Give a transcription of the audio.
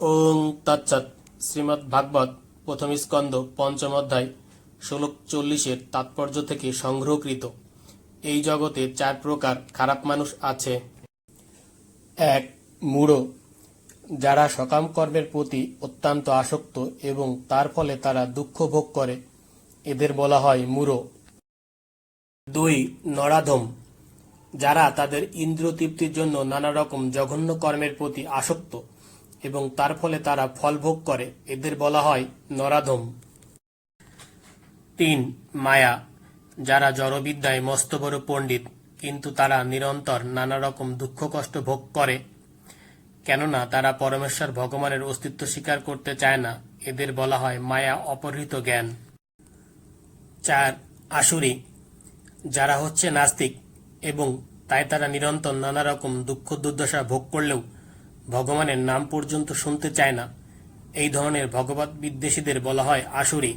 ওং তৎসৎ। শ্রীমদ্ ভাগবত প্রথম স্কন্দ পঞ্চম অধ্যায় ষোলক চল্লিশের তাৎপর্য থেকে সংগ্রহকৃত। এই জগতে চার প্রকার খারাপ মানুষ আছে। এক, মূঢ়। যারা সকাম কর্মের প্রতি অত্যন্ত আসক্ত এবং তার ফলে তারা দুঃখ ভোগ করে। এদের বলা হয় মূঢ়। দুই, নরাধম। যারা তাদের ইন্দ্রিয় তৃপ্তির জন্য নানা রকম জঘন্য কর্মের প্রতি আসক্ত। এবং তার ফলে তারা ফল ভোগ করে। এদের বলা হয় নরাধম। তিন, মায়া। যারা জড়বিদ্যায় মস্ত বড় পণ্ডিত, কিন্তু তারা নিরন্তর নানা রকম দুঃখ কষ্ট ভোগ করে, কেননা তারা পরমেশ্বর ভগবানের অস্তিত্ব স্বীকার করতে চায় না। এদের বলা হয় মায়া অপহৃত জ্ঞান। চার, আসুরি। যারা হচ্ছে নাস্তিক এবং তাই তারা নিরন্তর নানা রকম দুঃখ দুর্দশা ভোগ করলেও ভগবানের নাম পর্যন্ত শুনতে চায় না। এই ধরনের ভগবত বিদ্বেষীদের বলা হয় আসুরি।